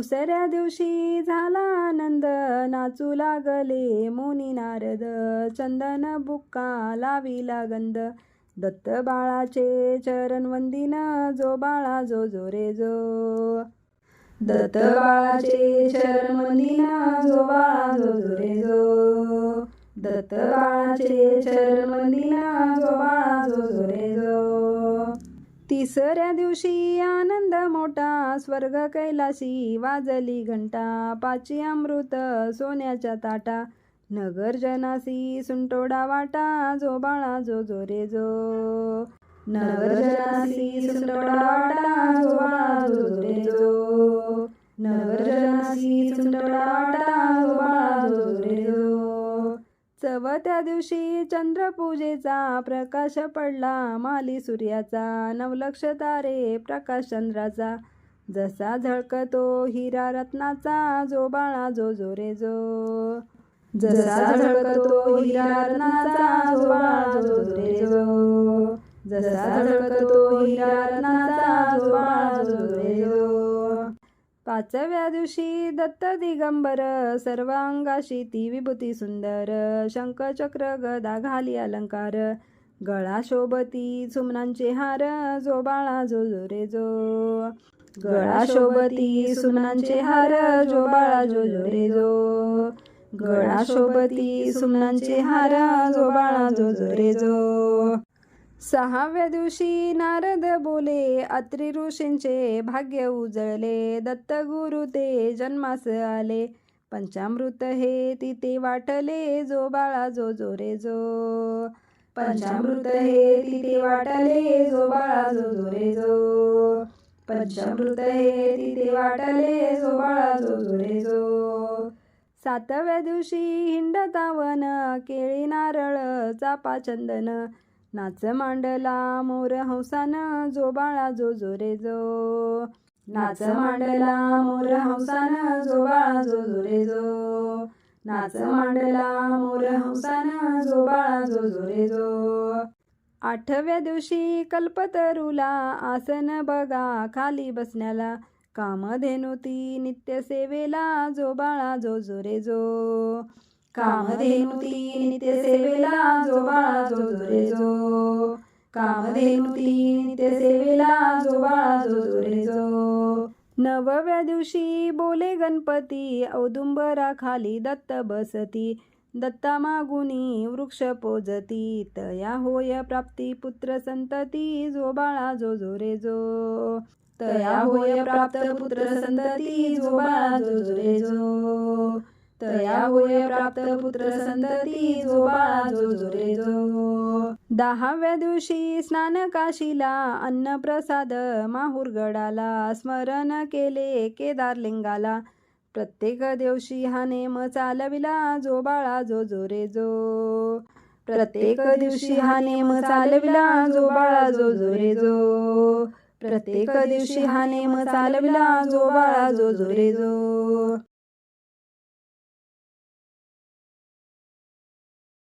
दुसऱ्या दिवशी झाला आनंद. नाचू लागले मुनी नारद. चंदन बुक्का लाविला गंध. दत्त बाळाचे चरण वंदिन. जो बाळा जो जो रे जो. दत्त बाळाचे चरण वंदिन. जो बाळा जो जो रे जो. दत्त बाळाचे चरण वंदिन. जो बाळा जो जो रे जो. तिसऱ्या दिवशी आनंद मोठा स्वर्ग कैलाशी वाजली घंटा पाची अमृत सोन्याच्या ताटा नगर जनासी सुंटोडा वाटा जो बाळा जो जो रे जो नगर जनासी सुंटोडा वाटा जो बाळा जो त्या दिवशी चंद्रपूजेचा प्रकाश पडला. माली सूर्याचा नवलक्ष तारे प्रकाश चंद्राचा. जसा झळकतो हिरा रत्नाचा जो बाळा जो जो रे जो. जसा झळकतो हिरा रत्नाचा जो बाळा जो जो रे जो. जसा झळकतो हिरा रत्नाचा पाचव्या दिवशी दत्त दिगंबर सर्वांगाशी ती विभूती सुंदर शंखचक्र गदा घाली अलंकार गळा शोभती सुमनांचे हार जो बाळा जो जो रे जो. गळा शोभती सुमनांचे हार जो बाळा जो जो रे जो. गळा शोभती सुमनांचे हार जो बाळा जो जो रे जो. सहाव्या दिवशी नारद बोले अत्रि ऋषींचे भाग्य उजळले दत्तगुरु ते जन्मास आले. पंचामृत हे तिथे वाटले जो बाळा जो जो रे जो पंचामृत हे तिथे वाटले जो बाळा जो जो रे जो पंचामृत हे तिथे वाटले जो बाळा जो जो रे जो सातव्या दिवशी हिंडतावन केळी नारळ चापा चंदन नाच मांडला मोर हंसान जो बाळा जो जो रे जो. नाच मांडला मोर हंसान जो बाळा जो जो रे जो. नाच मांडला मोर हंसान जो बाळा जो जो रे जो. आठव्या दिवशी कल्पतरूला आसन बघा खाली बसण्याला. कामधेनु ती नित्य सेवेला जो बाळा जो जो रे जो. कामधेनु ती नित्य सेवेला जो बाळा जो जो. रे जो कामधेनु नित्य सेवेला जो बाळा जो जो. रे जो नवव्या दिवशी बोले गणपती औदुंबरा खाली दत्त बसती. दत्ता मागुनी वृक्ष पोजती. तया होय प्राप्ती पुत्र संतती जो बाळा जो जो. रे जो तया होय प्राप्त पुत्र संतती जो बाळा जो जो रे जो. तया होय प्राप्त पुत्र संतती जो बाळा जो जो रे जो. दहाव्या दिवशी स्नान काशीला अन्न प्रसाद माहुरगडाला स्मरण केले केदारलिंगाला. प्रत्येक दिवशी हा नेम चालविला जो बाळा जो जो रे जो. प्रत्येक दिवशी हा नेम चालविला जो बाळा जो जो रे जो. प्रत्येक दिवशी हा नेम चालविला जो बाळा जो जो रे जो.